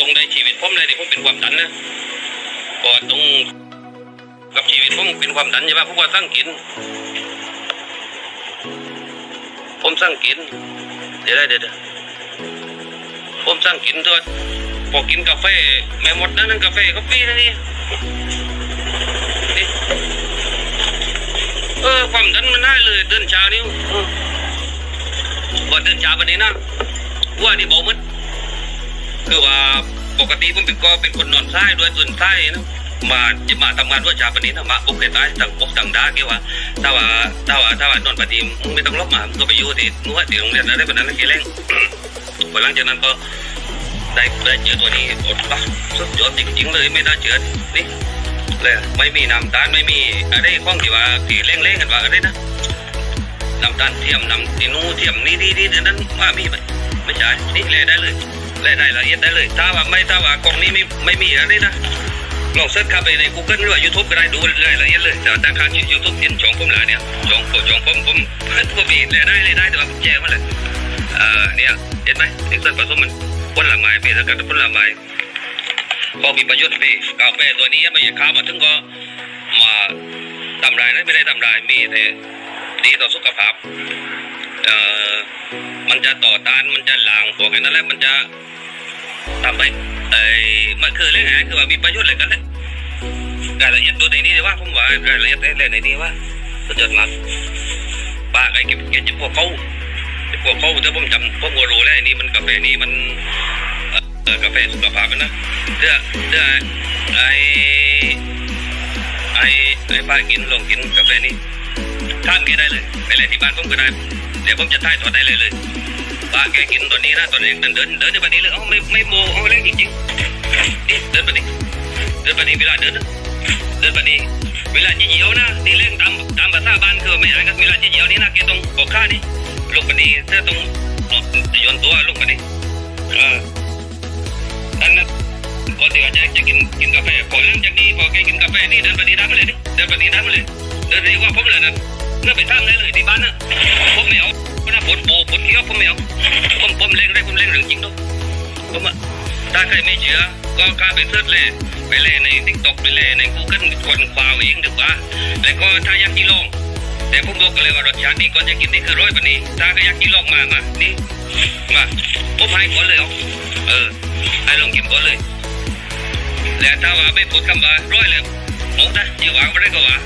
ตรงในชีวิตผมเลยนี่ผมเป็นความดันนะพอดตรงกับชีวิตผมเป็นความดันใช่ไหมผมว่าสร้างกิน ผมสร้างกิน เดี๋ยวได้เดี๋ยวได้ผมสร้างกินด้วยพอกินกาแฟแม่หมดนะนั่นกาแฟก็ฟรีนะนี่นี่เออความดันมันได้เลยเดินเช้านี่เออพอเดินเช้าวันนี้นะว่านี่บอกมัน คือว่าปกติผมเป็นก็เป็นคนนอนใต้ด้วยตื่นใต้นะมาจะมาทำงานด้วยชาปนิดนะมาปุ๊บเลยตายต่างปกต่างดาเกี่ยวว่าถ้าว่าถ้าว่าถ้าว่านอนปฏิมไม่ต้องลบมามึงก็ไปอยู่ที่นู้นที่โรงเรียนอะไรแบบนั้นแล้วกี่เร่งพอหลังจากนั้นก็ได้ได้เจอตัวนี้อดปะสุดยอดจริงๆเลยไม่น่าเชื่อนี่เลยไม่มีน้ำตาลไม่มีอะไรข้องที่ว่าที่เร่งๆกันว่าอะไรนะน้ำตาลเทียมน้ำตีนูเทียมนี่นี่นี่นั้นว่ามีไหมไม่ใช่นี่เลยได้เลย รายละเอียดได้เลย ถ้าว่าไม่ถ้าว่ากล่องนี้ไม่ไม่มีอะไรนะลองเสิร์ชเข้าไปใน Google หรือว่า YouTube ก็ได้ดูรายละเอียดเลยแต่แต่ทาง YouTube เห็นช่องผมแล้วเนี่ยช่องผมช่องผมผมผมมีรายได้รายได้แต่ว่าผมแจ้งมาเลยเอ่อเนี่ยเห็นไหมนี่ส่วนผสมมันผลไม้เป็นสกัดผลไม้พอมีประโยชน์พี่กาแฟตัวนี้ไม่ใช่ข้าวมาถึงก็มาทำลายนะไม่ได้ทำลายมีแต่ดีต่อสุขภาพเอ่อมันจะต่อต้านมันจะล้างพวกอ้นั่นแหละมันจะ ทำให้ไอ้มันคือเรื่องไงคือว่ามีประโยชน์อะไรกันแหละรายละเอียดตัวในนี้ดีว่าผมว่ารายละเอียดอะไรในนี้ว่าสุดยอดมากป้าไอ้เก็บเก็บจิพวกเขาพวกเขาถ้าผมจำผมก็รู้แล้วไอ้นี่มันกาแฟนี้มันเออกาแฟสุขภาพมันนะเดี๋ยวเดี๋ยวไอ้ไอ้ไอ้ป้ากินลองกินกาแฟนี้ทานแกได้เลยไปเลยที่บ้านผมก็ได้เดี๋ยวผมจะถ่ายทอดได้เลยเลย ป้าแกกินตัวนี้นะตัวนี้เดินเดินเดินในวันนี้เลยเอ้าไม่ไม่โมเอาเล่นจริงๆนี่เดินไปนี่เดินไปนี่เวลาเดินนเดินไปนี่เวลาเยียวๆนะนี่เล่นตามตามภาษาบ้านคือไม่อะไรกันเวลาเยียวๆนี่นะแกต้องออกข้านี่ลงไปนี่เธอต้องโยนตัวลงไปนี่เอออันนั้ก่อนที่ว่าจะจะกินกินกาแฟพอหลังจากนี้พอแกกินกาแฟนี่เดินไปนี่ได้มาเลยนี่เดินไปนี่ได้มาเลยเดินไปว่าผมเลยนะเมื่อไปทำได้เลยที่บ้านนะ อะถ้าใครไม่เชื่อก็กล้าไปเสิร์ชเลย ไปเลยในทิกตอกไปเลยในกูเกิลคนควาวเองดีกว่าแต่ก็ถ้ายากกินลอง แต่ผมบอกกันเลยว่ารสชาตินี้ก่อนจะกินนี่คือร้อยกว่านี้ ถ้าก็ยากกินลองมามานี่มาผมให้ก่อนเลยเอาเออให้ลองกินก่อนเลยแล้วถ้าว่าไม่พูดคำว่าร้อยเลยโอ้ได้อยู่วางไม่ได้ก็ว่า